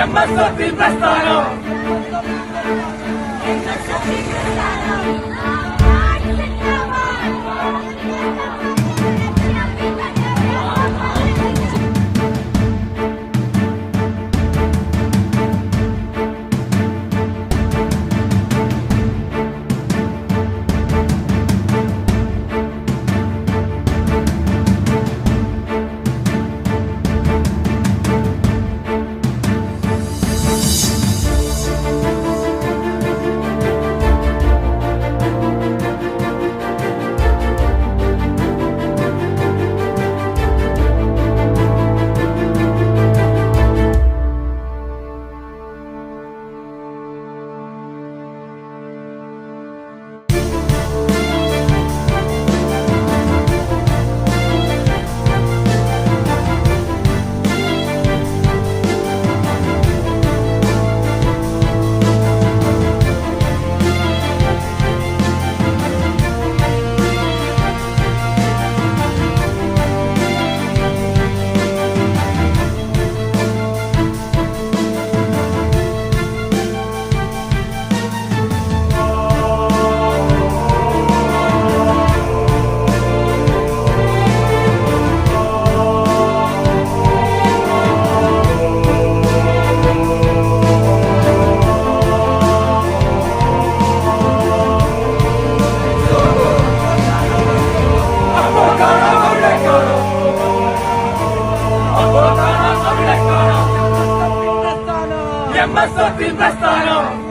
ఎంఎస్ఓపి ప్రస్థానం ఎంఎస్ఓపి mas só vim pra.